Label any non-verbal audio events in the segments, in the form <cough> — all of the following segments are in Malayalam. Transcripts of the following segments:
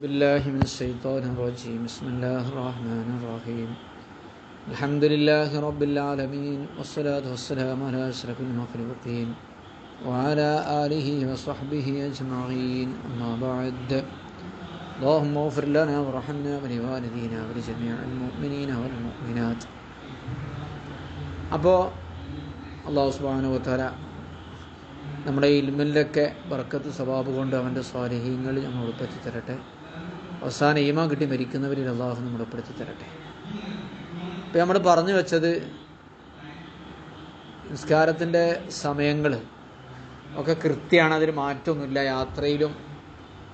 بالله من الشيطان الرجيم بسم الله الرحمن الرحيم الحمد لله رب العالمين والصلاة والسلام على أشرف المخلوقين وعلى آله وصحبه أجمعين أما بعد اللهم اغفر لنا وارحمنا ولوالدينا ولجميع المؤمنين والمؤمنات അപ്പോൾ അള്ളാഹു സുബാനു വത്താല നമ്മുടെ ഇൽമിലൊക്കെ ബർക്കത്ത് സ്വഭാവം കൊണ്ട് അവൻ്റെ സ്വാരഹീങ്ങളിൽ നമ്മൾ ഉൾപ്പെടുത്തി തരട്ടെ അവസാന ഈമാൻ കിട്ടി മരിക്കുന്നവരിൽ അള്ളാഹു നമ്മൾ ഉൾപ്പെടുത്തി തരട്ടെ. ഇപ്പം നമ്മൾ പറഞ്ഞു വെച്ചത് നിസ്കാരത്തിന്റെ സമയങ്ങൾ ഒക്കെ കൃത്യമാണ് അതിൽ മാറ്റമൊന്നുമില്ല. യാത്രയിലും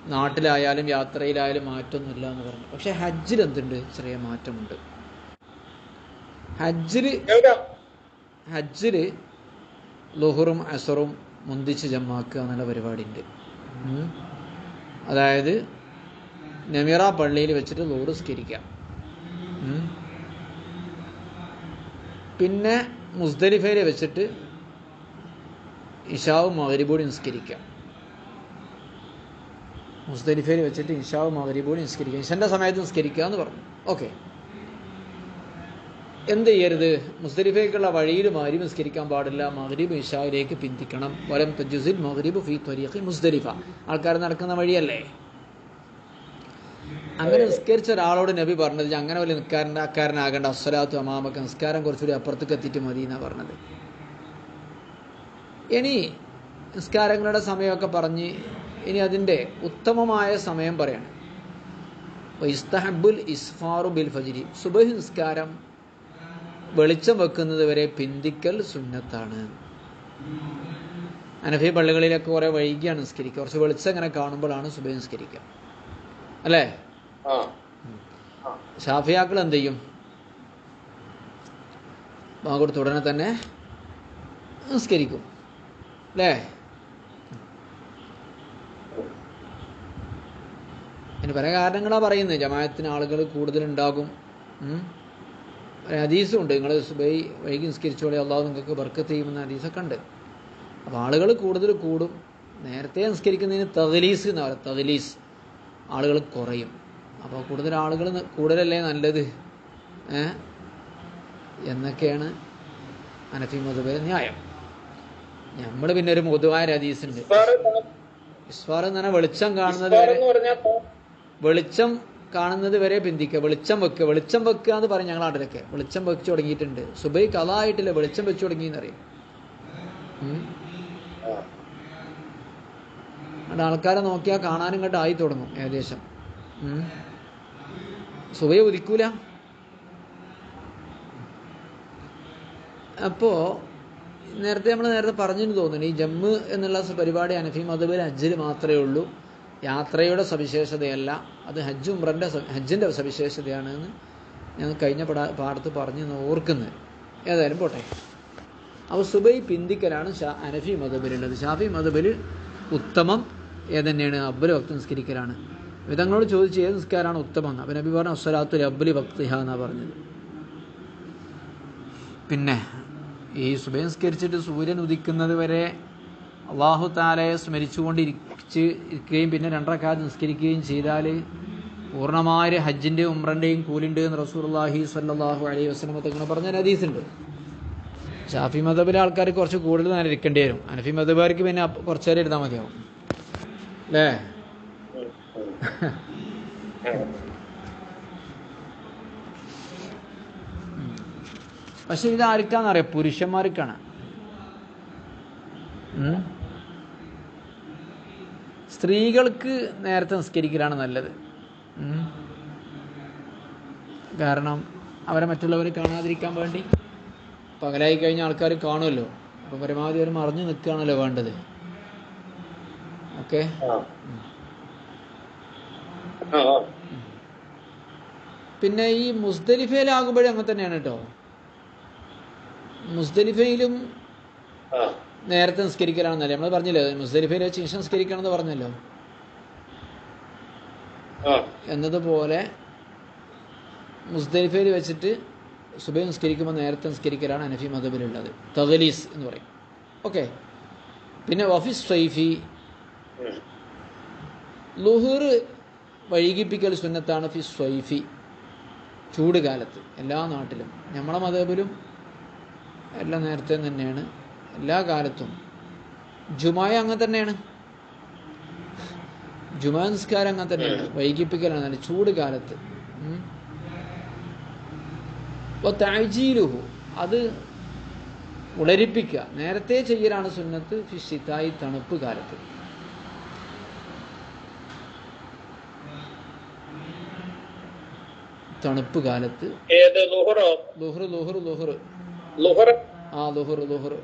നാട്ടിലായാലും യാത്രയിലായാലും മാറ്റമൊന്നുമില്ല എന്ന് പറഞ്ഞു. പക്ഷെ ഹജ്ജിൽ എന്തുണ്ട്? ചെറിയ മാറ്റമുണ്ട്. ഹജ്ജിൽ ഹജ്ജിൽ ലുഹറും അസറും മുന്തിച്ച് ജമ്മാക്കുക എന്നുള്ള പരിപാടി ഉണ്ട് അതായത് നമിറ പള്ളിയിൽ വെച്ചിട്ട് ലോറ് സ്കരിക്കാം ഉം. പിന്നെ മുസ്ദലിഫയിൽ വെച്ചിട്ട് ഇഷാവും മകരിബോടി നിസ്കരിക്കാം. മുസ്ദലിഫയിൽ വെച്ചിട്ട് ഇഷാവും മകരിബോടി നിസ്കരിക്കാം. ഇഷന്റെ സമയത്ത് നിസ്കരിക്കുക എന്ന് പറഞ്ഞു. ഓക്കെ. എന്ത് ചെയ്യരുത്? മുസ്തലിഫയ്ക്കുള്ള വഴിയിൽ മകരി നിസ്കരിക്കാൻ പാടില്ല. മഗ്രിബ് ഇഷാവിലേക്ക് പിന്തിക്കണം. വലം തജുസിൽ മഗ്രിബ് ഫി ത്വരീഖി മുസ്തലിഫ ആൾക്കാർ നടക്കുന്ന വഴിയല്ലേ? അങ്ങനെ നിസ്കരിച്ച ഒരാളോട് നബി പറഞ്ഞത് "ഇജ്ജ് അങ്ങനെ വലിയ നിസ്കാരനാക്കാരനാകേണ്ട അസ്വലാത്തു അമാമക്ക് നിസ്കാരം കുറച്ചുകൂടി അപ്പുറത്തേക്ക് എത്തിയിട്ട് മതി എന്നാണ് പറഞ്ഞത്. ഇനി നിസ്കാരങ്ങളുടെ സമയമൊക്കെ പറഞ്ഞ് ഇനി അതിന്റെ ഉത്തമമായ സമയം പറയാണ്. ഇസ്തഹബുൽ ഇസ്ഫാറു ബിൽ ഫജിരി സുബഹി നിസ്കാരം വെളിച്ചം വെക്കുന്നത് വരെ പിന്തിക്കൽ സുന്നത്താണ്. അനഫി പള്ളികളിലൊക്കെ കുറെ വൈകിയാണ് നിസ്കരിക്കുക. കുറച്ച് വെളിച്ചം ഇങ്ങനെ കാണുമ്പോഴാണ് സുബഹി നിസ്കരിക്കുക. അല്ലേ? ഷാഫിയാക്കൾ എന്ത് ചെയ്യും? ബാങ്കൊടുത്ത ഉടനെ തന്നെ നിസ്കരിക്കും. അല്ലേ? അതിന് പല കാരണങ്ങളാണ് പറയുന്നത്. ജമായത്തിന് ആളുകൾ കൂടുതലുണ്ടാകും. ഹദീസും ഉണ്ട്. നിങ്ങൾ സുബൈ വൈകി നിസ്കരിച്ചോളെ അള്ളാഹു നിങ്ങൾക്ക് ബർക്കത്ത് ചെയ്യുമെന്ന ഹദീസൊക്കെ ഉണ്ട്. അപ്പോൾ ആളുകൾ കൂടുതൽ കൂടും. നേരത്തെ നിസ്കരിക്കുന്നതിന് തകലീസ് എന്ന് പറയുക തകലീസ് ആളുകൾ കുറയും. അപ്പോൾ കൂടുതൽ ആളുകൾ കൂടുതലല്ലേ നല്ലത്? ഏ? എന്നൊക്കെയാണ് അനഫി മധുബേ ന്യായം. നമ്മൾ പിന്നെ ഒരു പൊതുവായ ഹദീസ് ഉണ്ട്. സാറ് എന്ന് പറഞ്ഞാൽ വെളിച്ചം കാണുന്നത് വരെ വെളിച്ചം കാണുന്നത് വരെ പിന്തിക്കുക വെളിച്ചം വെക്കുക വെളിച്ചം വെക്കുക എന്ന് പറയും ഞങ്ങൾ നാട്ടിലൊക്കെ വെളിച്ചം വെച്ച് തുടങ്ങിയിട്ടുണ്ട്. സുബൈ കഥായിട്ടില്ല വെളിച്ചം വെച്ച് തുടങ്ങി എന്നറിയും ഉം. അവിടെ ആൾക്കാരെ നോക്കിയാൽ കാണാനും കണ്ടായി തുടങ്ങും ഏകദേശം. ഉം. സുബൈ ഉദിക്കൂല അപ്പോ നേരത്തെ നമ്മൾ നേരത്തെ പറഞ്ഞെന്ന് തോന്നുന്നു. ഈ ജമ്മ് എന്നുള്ള പരിപാടി അനഫി മധുബിൽ ഹജ്ജിൽ മാത്രമേ ഉള്ളൂ. യാത്രയുടെ സവിശേഷതയല്ല. അത് ഹജ്ജ് ഉംറന്റെ ഹജ്ജിന്റെ സവിശേഷതയാണ് എന്ന് ഞാൻ കഴിഞ്ഞ പടാ പാടത്ത് പറഞ്ഞു ഓർക്കുന്നത് ഏതായാലും പോട്ടെ. അപ്പോൾ സുബൈ പിന്തിക്കലാണ് ഷാ അനഫി മധുബിലുള്ളത്. ഷാഫി മധുബിൽ ഉത്തമം ഏതന്നെയാണ്? അബ്ബൽ ഭക്തി നിസ്കരിക്കലാണ്. വിധങ്ങളോട് ചോദിച്ച് ഏത് നിസ്കാരമാണ് ഉത്തമം അപ്പം നബി പറഞ്ഞു അസ്വലാത്തു അബ്ലി ഭക്തിഹ എന്നാണ് പറഞ്ഞത്. പിന്നെ ഈ സുബൈ നിസ്കരിച്ചിട്ട് സൂര്യൻ ഉദിക്കുന്നത് വരെ അള്ളാഹു താലയെ സ്മരിച്ചുകൊണ്ടിരിച്ച് ഇരിക്കുകയും പിന്നെ രണ്ടരക്കാലത്ത് നിസ്കരിക്കുകയും ചെയ്താൽ പൂർണമായ ഹജ്ജിന്റെ ഉമ്രന്റെയും കൂലിന്റെ എന്ന് റസൂർല്ലാഹി സല്ലാഹു അലൈഹി വസ്ലമ തങ്ങൾ പറഞ്ഞ ഹദീസുണ്ട്. ഷാഫി മതബിലെ ആൾക്കാർ കുറച്ച് കൂടുതൽ നേരം ഇരിക്കേണ്ടി വരും. അനഫി മതബാർക്ക് പിന്നെ കുറച്ചേരെ ഇരുന്നാൽ മതിയാവും. അല്ലേ? <laughs> പക്ഷെ ഇത് ആർക്കാന്നറിയാം പുരുഷന്മാർക്കാണ് സ്ത്രീകൾക്ക് നേരത്തെ നിസ്കരിക്കലാണ് നല്ലത്. കാരണം അവരെ മറ്റുള്ളവർ കാണാതിരിക്കാൻ വേണ്ടി പകലായി കഴിഞ്ഞ ആൾക്കാർ കാണുമല്ലോ അപ്പോൾ പരമാവധി അവർ മറിഞ്ഞു നിൽക്കുകയാണല്ലോ വേണ്ടത്. ഓക്കെ. പിന്നെ ഈ മുസ്ദലിഫയിലാകുമ്പോഴും അങ്ങനെ തന്നെയാണ് കേട്ടോ. മുസ്ദലിഫയിലും ആ. നേരത്തെ നിസ്കരിക്കലാണെന്നല്ലേ? നമ്മൾ പറഞ്ഞില്ലേ മുസ്ദലിഫയിൽ വെച്ച് ഇഷ നിസ്കരിക്കണമെന്ന് പറഞ്ഞല്ലോ? എന്നതുപോലെ മുസ്ദലിഫയിൽ വെച്ചിട്ട് സുബൈ നിസ്കരിക്കുമ്പോൾ നേരത്തെ നിസ്കരിക്കലാണ് അനഫി മതബിലുള്ളത് തഗലീസ് എന്ന് പറയും. ഓക്കെ. പിന്നെ വഫിസ് സൈഫി. ലുഹുർ വൈകിപ്പിക്കൽ സുന്നത്താണ് ഫി സ്വൈഫി ചൂട് കാലത്ത്. എല്ലാ നാട്ടിലും. നമ്മളെ മതബിലും എല്ലാം നേരത്തെ തന്നെയാണ്. എല്ലാ കാലത്തും. ജുമായ അങ്ങനെ തന്നെയാണ്. ജുമാ നിസ്കാരം അങ്ങനെ തന്നെയാണ്. വൈകിപ്പിക്കലാണ് നല്ല ചൂട് കാലത്ത്. അപ്പോൾ താഴ്ചയിലുഹു അത് ഉളരിപ്പിക്കുക. നേരത്തെ ചെയ്യലാണ് സുന്നത്ത് ഫിഷിത്തായി തണുപ്പ് കാലത്ത്. തണുപ്പ് കാലത്ത്. ലുഹർ ലുഹർ ലുഹർ ആ ലുഹർ ലുഹർ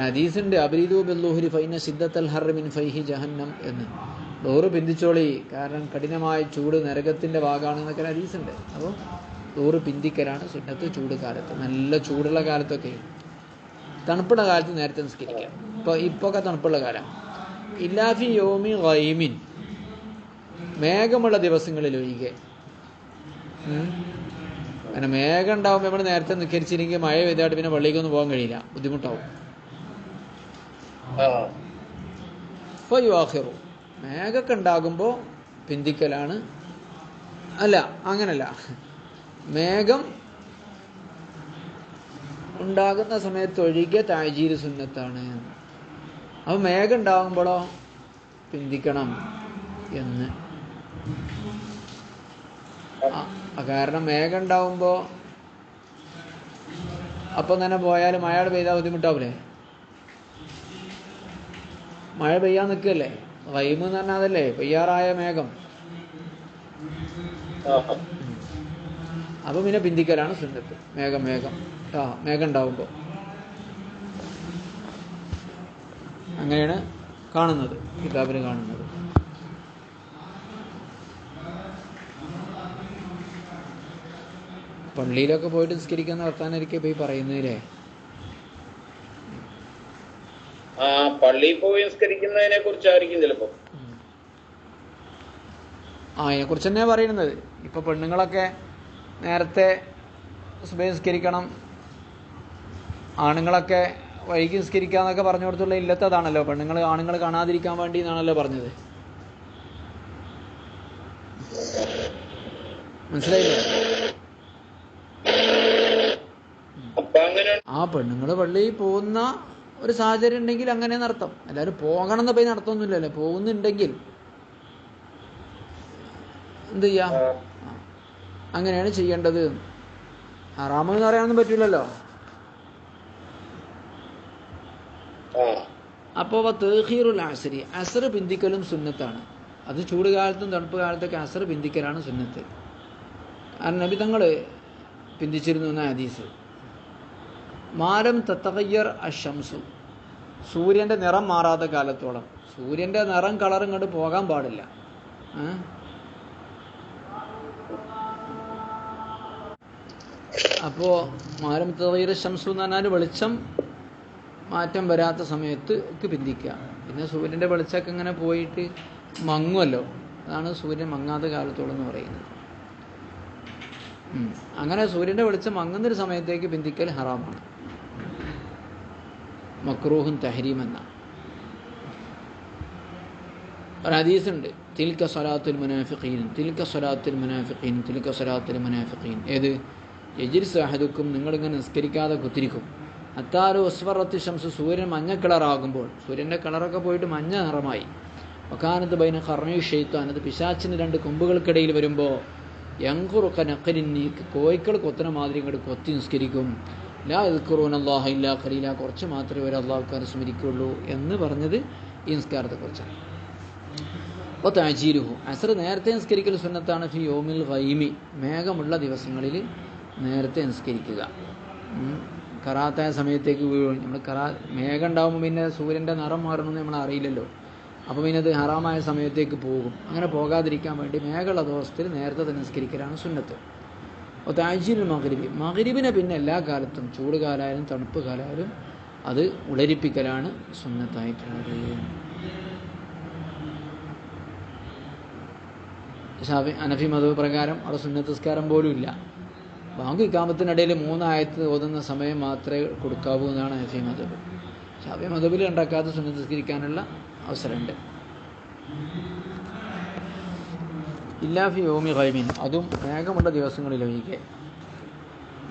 ഹദീസുണ്ട് അബരീദു ബില്ലുഹുരി ഫൈന സിദ്ധത്തൽ ഹർ മിൻ ഫൈഹി ജഹന്നം എന്ന്. ലോറ് പിന്തിച്ചോളി. കാരണം കഠിനമായ ചൂട് നരകത്തിന്റെ ഭാഗമാണ് എന്നൊക്കെ ഹദീസുണ്ട് അപ്പോൾ ലോറ് പിന്തിക്കലാണ് സുന്നത്ത് ചൂട് കാലത്ത്. നല്ല ചൂടുള്ള കാലത്തൊക്കെ. തണുപ്പുള്ള കാലത്ത് നേരത്തെ നിസ്കരിക്കാം. ഇപ്പോൾ ഇപ്പോൾ ഒക്കെ തണുപ്പുള്ള കാലം. ഇല്ലാഫി യോമി ഗൈമിൻ. മേഘമുള്ള ദിവസങ്ങളിൽ ഒഴികെ. അങ്ങനെ മേഘം ഉണ്ടാവുമ്പോൾ നമ്മൾ നേരത്തെ നിക്കരിച്ചില്ലെങ്കിൽ മഴ പെയ്തായിട്ട് പിന്നെ പള്ളിക്കൊന്നും പോകാൻ കഴിയില്ല. ബുദ്ധിമുട്ടാവും. ആ. യുവാഹിറു മേഘമൊക്കെ ഉണ്ടാകുമ്പോൾ പിന്തിക്കലാണ്. അല്ല അങ്ങനല്ല. മേഘം ഉണ്ടാകുന്ന സമയത്ത് ഒഴികെ താജീര് സുന്നത്താണ്. അപ്പോൾ മേഘം ഉണ്ടാകുമ്പോഴോ പിന്തിക്കണം എന്ന്. കാരണം മേഘം ഉണ്ടാകുമ്പോൾ അപ്പം തന്നെ പോയാൽ മഴ പെയ്താൽ ബുദ്ധിമുട്ടാവില്ലേ മഴ പെയ്യാൻ നിൽക്കല്ലേ വൈമ് എന്ന് പറഞ്ഞാൽ അതല്ലേ പെയ്യാറായ മേഘം. അപ്പൊ പിന്നെ പിന്തിക്കലാണ് സുന്നത്ത് മേഘം മേഘം. ആ മേഘം ഉണ്ടാവുമ്പോൾ അങ്ങനെയാണ് കാണുന്നത് കിതാബിൽ കാണുന്നത്. പള്ളിയിലൊക്കെ പോയിട്ട് നിസ്കരിക്കാൻ നടത്താനായിരിക്കും ഇപ്പൊ ഈ പറയുന്നതിലേ ആ പള്ളിയിൽ പോയി നിസ്കരിക്കുന്നതിനെ ചിലപ്പോ. ആ അതിനെക്കുറിച്ച് തന്നെയാണ് പറയുന്നത്. ഇപ്പൊ പെണ്ണുങ്ങളൊക്കെ നേരത്തെ സുബൈ നിസ്കരിക്കണം. ആണുങ്ങളൊക്കെ വൈകി നിസ്കരിക്കാന്നൊക്കെ പറഞ്ഞു കൊടുത്തുള്ള ഇല്ലത്തതാണല്ലോ പെണ്ണുങ്ങൾ ആണുങ്ങൾ കാണാതിരിക്കാൻ വേണ്ടി എന്നാണല്ലോ പറഞ്ഞത്. മനസ്സിലായില്ലേ? ആ പെണ്ണുങ്ങൾ പള്ളിയിൽ പോകുന്ന ഒരു സാഹചര്യം ഉണ്ടെങ്കിൽ അങ്ങനെ നടത്തും. എല്ലാവരും പോകണം എന്ന് പോയി നടത്തൊന്നുമില്ലല്ലോ. പോകുന്നുണ്ടെങ്കിൽ എന്ത് ചെയ്യാം. അങ്ങനെയാണ് ചെയ്യേണ്ടത്. ആറാമെന്ന് പറയാനൊന്നും പറ്റില്ലല്ലോ ആ അപ്പോൾ തേഹീറുൽ അസരി അസർ പിന്തിക്കലും സുന്നത്താണ്. അത് ചൂട് കാലത്തും തണുപ്പ് കാലത്തൊക്കെ അസർ പിന്തിക്കലാണ് സുന്നത്ത്. നബി തങ്ങൾ പിന്തിച്ചിരുന്നു എന്ന ഹദീസ്. മാരം തത്തകയ്യർ അഷംസു സൂര്യന്റെ നിറം മാറാത്ത കാലത്തോളം. സൂര്യന്റെ നിറം കളറും കണ്ട് പോകാൻ പാടില്ല. അപ്പോ അപ്പോൾ മാരം തത്തകയ്യർ ഷംസു എന്ന് പറഞ്ഞാൽ വെളിച്ചം മാറ്റം വരാത്ത സമയത്ത് ഒക്കെ പിന്തിക്കുക. പിന്നെ സൂര്യന്റെ വെളിച്ചമൊക്കെ ഇങ്ങനെ പോയിട്ട് മങ്ങുമല്ലോ അതാണ് സൂര്യൻ മങ്ങാത്ത കാലത്തോളം എന്ന് പറയുന്നത് അങ്ങനെ സൂര്യന്റെ വെളിച്ചം മങ്ങുന്നൊരു സമയത്തേക്ക് പിന്തിക്കൽ ഹറാമാണ്. മക്രൂഹും തഹരീം എന്ന ഒരു ഹദീസുണ്ട്. തിൽക്ക സ്വലാത്തുൽ മുനാഫിഖീൻ തിൽക്ക സ്വലാത്തുൽ മുനാഫിഖീൻ തിൽക്ക സ്വലാത്തുൽ മുനാഫിഖീൻ. ഏത്? യജിർ സാഹദുക്കും നിങ്ങളിങ്ങനെ നിസ്കരിക്കാതെ കുത്തിരിക്കും. അത്താറ് ഉസ്വറത്തി ശംസ് സൂര്യൻ മഞ്ഞ കളറാകുമ്പോൾ സൂര്യന്റെ കളറൊക്കെ പോയിട്ട് മഞ്ഞ നിറമായി. ഒക്കാനത്ത് ബൈന കർണയു ഷെയ്ത്താൻ അത് പിശാച്ചിന് രണ്ട് കൊമ്പുകൾക്കിടയിൽ വരുമ്പോൾ യങ്കുറുക്ക നക്കരിന്നി കോയിക്കൾ കൊത്തന മാതിരി ഇങ്ങോട്ട് കൊത്തി നിസ്കരിക്കും. ലാ ഇൽക്കുറൂൻ അള്ളാഹ ഇല്ലാ ഖലീല കുറച്ച് മാത്രമേ ഒരു അള്ളാഹുക്കാർ സ്മരിക്കുള്ളൂ എന്ന് പറഞ്ഞത് ഈ നിസ്കാരത്തെക്കുറിച്ചാണ്. അപ്പോൾ താജീരുഹു അസർ നേരത്തെ നിസ്കരിക്കൽ സുന്നത്താണ് ഫി യോമിൽ ഗൈമി മേഘമുള്ള ദിവസങ്ങളിൽ നേരത്തെ നിസ്കരിക്കുക. കറാത്തായ സമയത്തേക്ക് വീഴും. നമ്മൾ കറാ മേഘം ഉണ്ടാകുമ്പോൾ പിന്നെ സൂര്യന്റെ നിറം മാറണമെന്ന് നമ്മൾ അറിയില്ലല്ലോ. അപ്പോൾ പിന്നെ അത് ഹറാമായ സമയത്തേക്ക് പോകും. അങ്ങനെ പോകാതിരിക്കാൻ വേണ്ടി മേഘമുള്ള ദിവസത്തിൽ നേരത്തെ തന്നെ നിസ്കരിക്കലാണ് സുന്നത്ത്. അപ്പോൾ താജീൽ മകരിബി മകരിബിനെ പിന്നെ എല്ലാ കാലത്തും ചൂട് കാലമായാലും തണുപ്പ് കാലമായാലും അത് ഉളരിപ്പിക്കലാണ് സുന്നത്തായിട്ടുള്ളത്. ഷാഫി അനഫി മതവ് പ്രകാരം അവിടെ സുന്നത്തസ്കാരം പോലും ഇല്ല. ബാങ്ക് ഇക്കാമത്തിനിടയിൽ മൂന്നായത്ത് ഓതുന്ന സമയം മാത്രമേ കൊടുക്കാവൂ എന്നാണ് ഹഫി മതവ് ഷാഫി മതബിൽ ഉണ്ടാക്കാത്ത സുന്നത്ത് നിസ്കരിക്കാനുള്ള അവസരമുണ്ട്. ഇല്ലാഫി യോമി ഖൈമിൻ അതും മേഘമുള്ള ദിവസങ്ങളിലൊഴികെ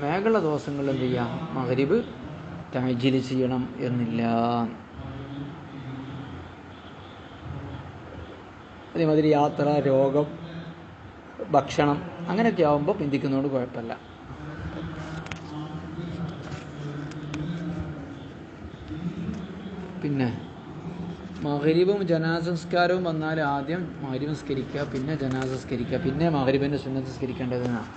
മേഘമുള്ള ദിവസങ്ങളിൽ എന്ത് ചെയ്യാം മഹരിബ് താജിൽ ചെയ്യണം എന്നില്ല. അതേമാതിരി യാത്ര രോഗം ഭക്ഷണം അങ്ങനെയൊക്കെ ആവുമ്പോൾ പിന്തിക്കുന്നതുകൊണ്ട് കുഴപ്പമില്ല. പിന്നെ മഹരീബും ജനാസംസ്കാരവും വന്നാൽ ആദ്യം മഹരി സംസ്കരിക്കുക പിന്നെ ജനാസംസ്കരിക്കുക പിന്നെ മഹരിബിന്റെ സുന്നത്ത് സംസ്കരിക്കേണ്ടതെന്നാണ്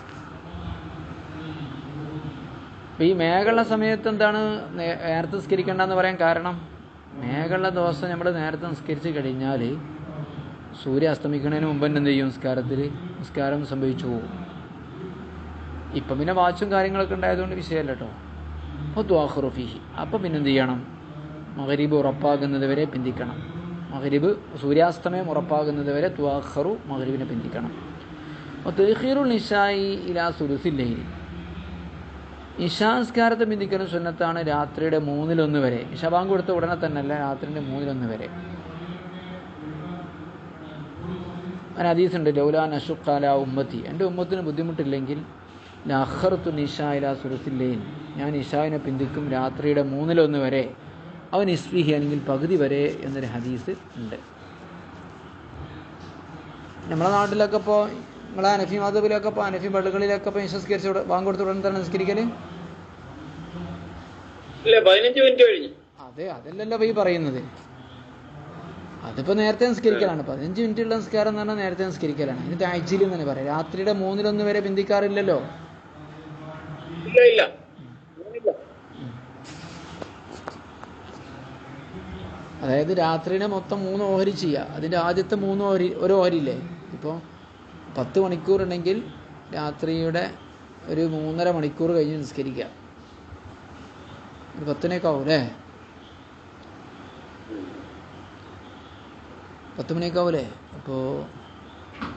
ഈ മേഘള്ള സമയത്ത് എന്താണ് നേരത്തെ സംസ്കരിക്കേണ്ടതെന്ന് പറയാൻ കാരണം? മേഘള്ള ദിവസം നമ്മൾ നേരത്തെ സംസ്കരിച്ച് കഴിഞ്ഞാൽ സൂര്യ അസ്തമിക്കുന്നതിന് മുമ്പ് തന്നെ എന്ത് ചെയ്യും നിസ്കാരത്തിൽ നിസ്കാരം സംഭവിച്ചു പോകും. ഇപ്പം പിന്നെ വാച്ചും കാര്യങ്ങളൊക്കെ ഉണ്ടായതുകൊണ്ട് വിഷയമല്ല കേട്ടോ അപ്പോൾ ദ്വാഹുറുഫിഹി അപ്പം പിന്നെ എന്ത് ചെയ്യണം? മഹരീബ് ഉറപ്പാകുന്നത് വരെ പിന്തിക്കണം. മഹരീബ് സൂര്യാസ്തമയം ഉറപ്പാകുന്നത് വരെ ദ്വാഹറു മഹരീബിനെ പിന്തിക്കണം. തെഹീറുൽ നിഷായി ഇലാ സുലുസില്ലയിൽ നിഷാസ്കാരത്തെ ബന്ധിക്കുന്ന സുന്നത്താണ് രാത്രിയുടെ മൂന്നിലൊന്ന് വരെ. ഇഷബാങ്ക് കൊടുത്ത ഉടനെ തന്നെയല്ല രാത്രിയുടെ മൂന്നിലൊന്ന് വരെ. അങ്ങനെ ഹദീസുണ്ട് ലൗലാ നഷുഖാല ഉമ്മത്തി. എന്റെ ഉമ്മത്തിന് ബുദ്ധിമുട്ടില്ലെങ്കിൽ ലഹർത്തു നിഷായില സുരസില്ലേൻ ഞാൻ ഇഷാവിനെ പിന്തിക്കും രാത്രിയുടെ മൂന്നിലൊന്ന് വരെ. അവൻ ഇസ്ഫിഹി അല്ലെങ്കിൽ പകുതി വരെ എന്നൊരു ഹദീസ് ഉണ്ട്. നമ്മളെ നാട്ടിലൊക്കെ ഇപ്പോൾ നമ്മളെ അനഫി മാധവിലൊക്കെ ഇപ്പോൾ അനഫി പള്ളികളിലൊക്കെ ഇപ്പോൾ നിസ്കരിച്ച് വാങ്ങിക്കൊടുത്ത് കൊടുത്ത ഉടനെ തന്നെ നിസ്കരിക്കൽ അതെ അതല്ലല്ലോ ഈ പറയുന്നത്. അതിപ്പോൾ നേരത്തെ നിസ്കരിക്കലാണ്. പതിനഞ്ച് മിനിറ്റുള്ള നിസ്കാരം എന്ന് പറഞ്ഞാൽ നേരത്തെ നിസ്കരിക്കലാണ്. ഇത് താഴ്ചയിൽ തന്നെ പറയാം. രാത്രിയുടെ മൂന്നിലൊന്ന് വരെ ബിന്ദിക്കാറില്ലല്ലോ അതായത് രാത്രിയുടെ മൊത്തം മൂന്ന് ഓഹരി ചെയ്യുക അതിന്റെ ആദ്യത്തെ മൂന്ന് ഓഹരി ഒരു ഓഹരില്ലേ ഇപ്പോൾ പത്ത് മണിക്കൂർ ഉണ്ടെങ്കിൽ രാത്രിയുടെ ഒരു മൂന്നര മണിക്കൂർ കഴിഞ്ഞ് നിസ്കരിക്കുക. ഒരു പത്തിനേക്കാവും അല്ലേ? പത്ത് മണിയൊക്കെ അപ്പോൾ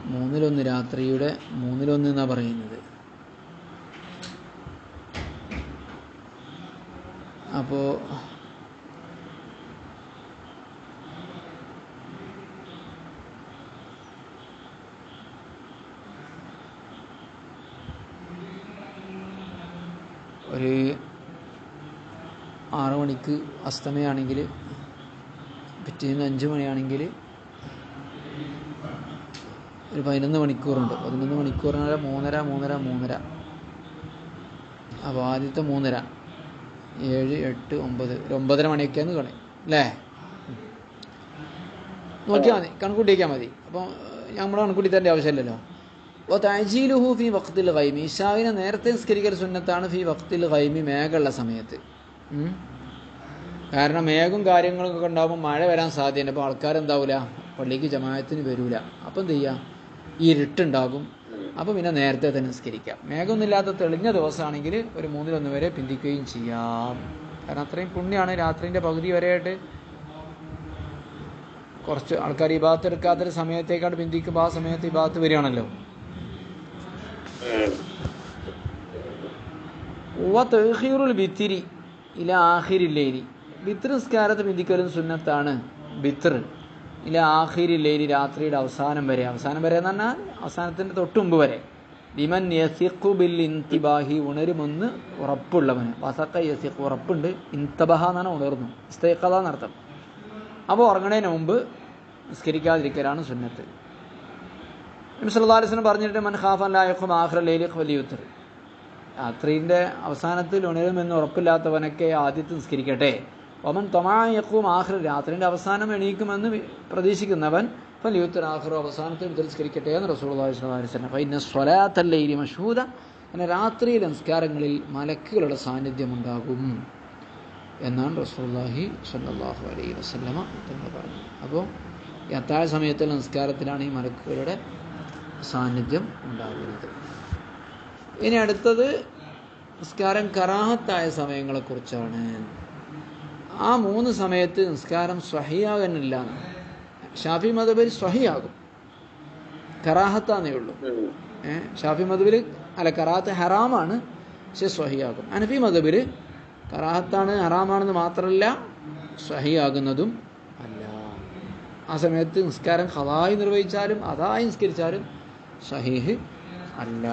മൂന്നിലൊന്ന് രാത്രിയുടെ മൂന്നിലൊന്ന് എന്നാണ് പറയുന്നത്. അപ്പോൾ ഒരു ആറ് മണിക്ക് അസ്തമയാണെങ്കിൽ പിറ്റേന്ന് അഞ്ച് മണിയാണെങ്കിൽ ഒരു പതിനൊന്ന് മണിക്കൂറുണ്ട്. പതിനൊന്ന് മണിക്കൂറിനര മൂന്നര മൂന്നര മൂന്നര. അപ്പോൾ ആദ്യത്തെ മൂന്നര. ഏഴ് എട്ട് ഒമ്പത്. ഒരു ഒമ്പതര മണിയൊക്കെയാണ് കളി അല്ലേ? നോക്കിയാൽ മതി. കണക്കൂട്ടിയേക്കാൻ മതി. അപ്പോൾ നമ്മൾ കണക്കൂട്ടി തരേണ്ട ആവശ്യമില്ലല്ലോ. അപ്പോൾ തജീലുഹു ഫി വക്തിൽ ഖൈമി ഇഷാവിനെ നേരത്തെ നിസ്കരിക്കൽ സുന്നത്താണ് ഫി വക്തിൽ ഖൈമി മേഘമുള്ള സമയത്ത്. കാരണം മേഘും കാര്യങ്ങളൊക്കെ ഉണ്ടാകുമ്പോൾ മഴ വരാൻ സാധ്യതയുണ്ട്. അപ്പോൾ ആൾക്കാരെന്താവില്ല പള്ളിക്ക് ജമായത്തിന് വരൂല. അപ്പം എന്ത് ചെയ്യുക ഈ ഇരുട്ടുണ്ടാകും. അപ്പോൾ പിന്നെ നേരത്തെ തന്നെ നിസ്കരിക്കാം. മേഘമൊന്നുമില്ലാത്ത തെളിഞ്ഞ ദിവസമാണെങ്കിൽ ഒരു മൂന്നിലൊന്ന് വരെ പിന്തിക്കുകയും ചെയ്യാം. കാരണം അത്രയും പുണ്യമാണ് രാത്രിന്റെ പകുതി വരെയായിട്ട് കുറച്ച് ആൾക്കാർ ഈ ഭാഗത്ത് എടുക്കാത്തൊരു സമയത്തേക്കാണ് പിന്തിക്കുമ്പോൾ ആ സമയത്ത് ഈ ഭാഗത്ത് വരികയാണല്ലോ. തഹീറുൽ ബിത്തിരി ഇല ആഹിരില്ലേരി ബിത്തർ നിസ്കാരത്തെ പിന്തിക്കലും സുന്നത്താണ്. ബിത്തർ ഇല ലൈലി രാത്രിയുടെ അവസാനം വരെ. അവസാനം വരെ എന്ന് പറഞ്ഞാൽ അവസാനത്തിന്റെ തൊട്ട് മുമ്പ് വരെ. ലിമൻ യസിഖു ബിൽ ഇൻതിബാഹി. ഉണരുമെന്ന് ഉറപ്പുള്ളവന്. വസക്ക യസിഖ് ഉറപ്പുണ്ട്. ഇൻതബഹ എന്നാണ് ഉണർന്നു. ഇസ്തേഖത എന്നർത്ഥം അപ്പോൾ ഉറങ്ങണതിന് മുമ്പ് നിസ്കരിക്കാതിരിക്കലാണ് സുന്നത്ത്. വസല്ലം പറഞ്ഞിട്ട് മൻ ഖാഫ ലാ യഖും ആഖിറ ലൈലി വലിയുത്തർ രാത്രിന്റെ അവസാനത്തിൽ ഉണരുമെന്ന് ഉറപ്പില്ലാത്തവനൊക്കെ ആദ്യത്തെ നിസ്കരിക്കട്ടെ. ഒമൻ തൊമായക്കും ആഹ്റ രാത്രിന്റെ അവസാനം എണീക്കുമെന്ന് പ്രതീക്ഷിക്കുന്നവൻ ഇപ്പം ഫലിയുത്തർ ആഹ്റ അവസാനത്തിൽ തിരസ്കരിക്കട്ടെ എന്ന് റസൂൽ അപ്പം പിന്നെ സ്വലാത്തല്ലൈരി മഷൂദ അങ്ങനെ രാത്രിയിലെ നിസ്കാരങ്ങളിൽ മലക്കുകളുടെ സാന്നിധ്യമുണ്ടാകും എന്നാണ് റസൂല്ലാഹി സല്ലാഹു അലൈ വസ്ലമ തങ്ങൾ പറഞ്ഞു അപ്പോൾ ഈ സമയത്തിൽ സംസ്കാരത്തിലാണ് ഈ മലക്കുകളുടെ സാന്നിധ്യം ഉണ്ടാകുന്നത്. ഇനി അടുത്തത് നിസ്കാരം കറാഹത്തായ സമയങ്ങളെക്കുറിച്ചാണ്. ആ മൂന്ന് സമയത്ത് നിസ്കാരം സ്വഹിയാകാനില്ല. ഷാഫി മതബിൽ സ്വഹിയാകും. കറാഹത്താന്നേ ഉള്ളൂ. ഏഹ് ഷാഫി മതബിൽ അല്ല കറാഹത്ത് ഹറാമാണ് പക്ഷെ സ്വഹിയാകും. അനഫി മതബിൽ കറാഹത്താണ് ഹറാമാണെന്ന് മാത്രമല്ല സ്വഹിയാകുന്നതും അല്ല. ആ സമയത്ത് നിസ്കാരം ഹതായി നിർവഹിച്ചാലും അതായി നിസ്കരിച്ചാലും സഹീഹ് അല്ല.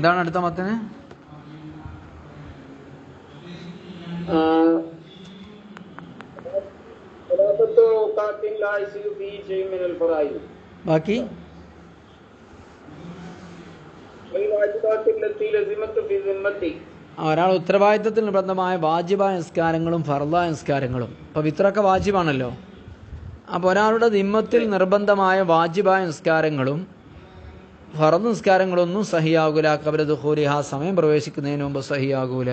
എന്താണ് അടുത്ത മത്തന്? ബാക്കി? ഒരാൾ ഉത്തരവാദിത്തത്തിൽ നിർബന്ധമായ വാജിബ നിസ്കാരങ്ങളും ഫർദ നിസ്കാരങ്ങളും. ഇപ്പം വിത്രൊക്കെ വാജിബാണല്ലോ. അപ്പോൾ ഒരാളുടെ ദിമ്മത്തിൽ നിർബന്ധമായ വാജിബായ നിസ്കാരങ്ങളും ഫറദ് നിസ്കാരങ്ങളൊന്നും സഹിയാകൂല കബല ദുഹൂലി ആ സമയം പ്രവേശിക്കുന്നതിന് മുമ്പ് സഹിയാകൂല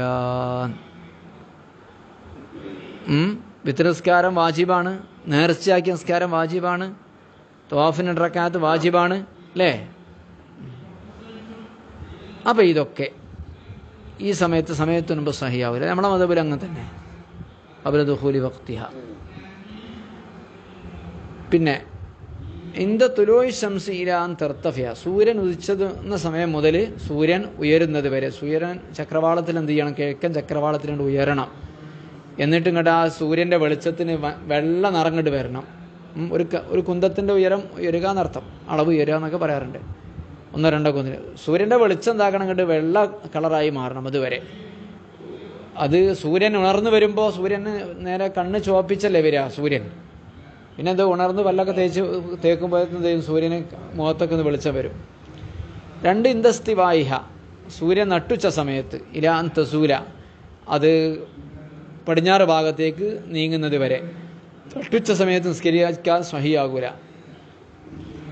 വിത്തനസ്കാരം വാജിബാണ്. നേർച്ചയാക്കിയ നിസ്കാരം വാജിബാണ്. തോഫിന് ഇടക്കാത്ത വാജിബാണ്. അല്ലേ അപ്പം ഇതൊക്കെ ഈ സമയത്ത് സമയത്തിന് മുമ്പ് സഹിയാവില്ല നമ്മളെ മതപുരം അങ്ങനെ തന്നെ. അവരെ ദുഹൂലി ഭക്തിഹ പിന്നെ ഇന്ത തുലോയ് ശംസ് ഇരാൻ തെർത്തഫിയ. സൂര്യൻ ഉദിച്ചത് എന്ന സമയം മുതൽ സൂര്യൻ ഉയരുന്നത് വരെ. സൂര്യൻ ചക്രവാളത്തിൽ എന്ത് ചെയ്യണം? കിഴക്കൻ ചക്രവാളത്തിൽ കൊണ്ട് ഉയരണം. എന്നിട്ട് ഇങ്ങോട്ട് ആ സൂര്യന്റെ വെളിച്ചത്തിന് വെള്ളം നിറങ്ങട്ട് വരണം. ഒരു ഒരു കുന്തത്തിന്റെ ഉയരം ഉയരുക എന്നർത്ഥം. അളവ് ഉയരുക എന്നൊക്കെ പറയാറുണ്ട്. ഒന്നോ രണ്ടോ കുന്നിന് സൂര്യന്റെ വെളിച്ചം എന്താക്കണം? ഇങ്ങോട്ട് വെള്ള കളറായി മാറണം അതുവരെ. അത് സൂര്യൻ ഉണർന്നു വരുമ്പോൾ സൂര്യന് നേരെ കണ്ണ് ചുവപ്പിച്ചല്ലേ വരിക? സൂര്യൻ. പിന്നെ എന്തോ ഉണർന്ന് പല്ലൊക്കെ തേച്ച് തേക്കുമ്പോഴത്തേക്കും തേയും സൂര്യന് മുഖത്തൊക്കെ ഒന്ന് വെളിച്ചം വരും. രണ്ട് ഇന്ദസ്തി വായിഹ. സൂര്യൻ നട്ടുച്ച സമയത്ത് ഇലാൻ സൂര അത് പടിഞ്ഞാറ് ഭാഗത്തേക്ക് നീങ്ങുന്നത് വരെ. നട്ടുച്ച സമയത്ത് നിസ്കരിക്കാൻ സഹിയാകൂല.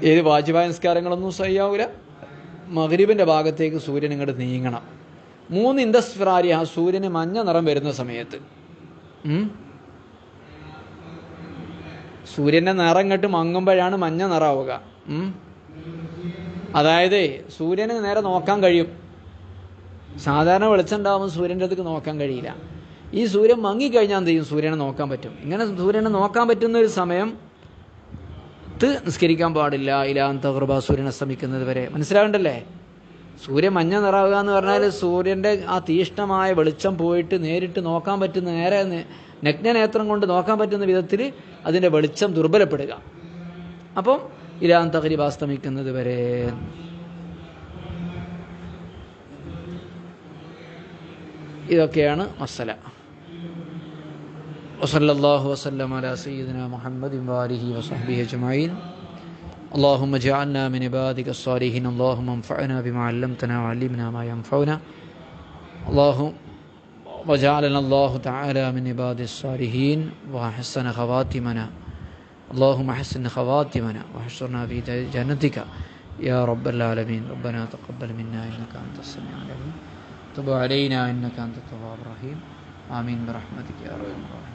ഏത് വാജ്പായ നിസ്കാരങ്ങളൊന്നും സഹിയാകൂല. മകരീബിന്റെ ഭാഗത്തേക്ക് സൂര്യൻ ഇങ്ങോട്ട് നീങ്ങണം. മൂന്ന് ഇന്തസ്ഫിറാരി ആ സൂര്യന് മഞ്ഞ നിറം വരുന്ന സമയത്ത്? സൂര്യന്റെ നിറം ഇങ്ങോട്ട് മങ്ങുമ്പോഴാണ് മഞ്ഞ നിറാവുക. അതായത് സൂര്യന് നേരെ നോക്കാൻ കഴിയും. സാധാരണ വെളിച്ചം ഉണ്ടാകുമ്പോൾ സൂര്യന്റെ അടുത്ത് നോക്കാൻ കഴിയില്ല. ഈ സൂര്യൻ മങ്ങിക്കഴിഞ്ഞാൽ എന്ത് ചെയ്യും? സൂര്യനെ നോക്കാൻ പറ്റും. ഇങ്ങനെ സൂര്യനെ നോക്കാൻ പറ്റുന്ന ഒരു സമയം നിസ്കരിക്കാൻ പാടില്ല. ഇലാന്ത കൃപ സൂര്യനെ അസ്തമിക്കുന്നത് വരെ. മനസ്സിലാകണ്ടല്ലേ സൂര്യൻ മഞ്ഞ നിറാവുക എന്ന് പറഞ്ഞാൽ സൂര്യന്റെ ആ തീഷ്ണമായ വെളിച്ചം പോയിട്ട് നേരിട്ട് നോക്കാൻ പറ്റുന്ന നേരെ നഗ്നനേത്രം കൊണ്ട് നോക്കാൻ പറ്റുന്ന വിധത്തിൽ അതിൻ്റെ വെളിച്ചം ദുർബലപ്പെടുക അപ്പം ഇലാൻ തകരീബ് അസ്തമിക്കുന്നത് വരെ ഇതൊക്കെയാണ് മസല وصلى الله وسلم على سيدنا محمد وآله وصحبه أجمعين اللهم اجعلنا من عبادك الصالحين اللهم انفعنا بما علمتنا وعلمنا ما ينفعنا اللهم وجعلنا الله تعالى من عباد الصالحين. وحسن خواتمنا. اللهم حسن خواتمنا. وحشرنا في جنتك. يا رب العالمين. ربنا تقبل منا. إنك أنت السميع العليم. تب علينا. إنك أنت التواب الرحيم. آمين برحمتك يا أرحم الراحمين.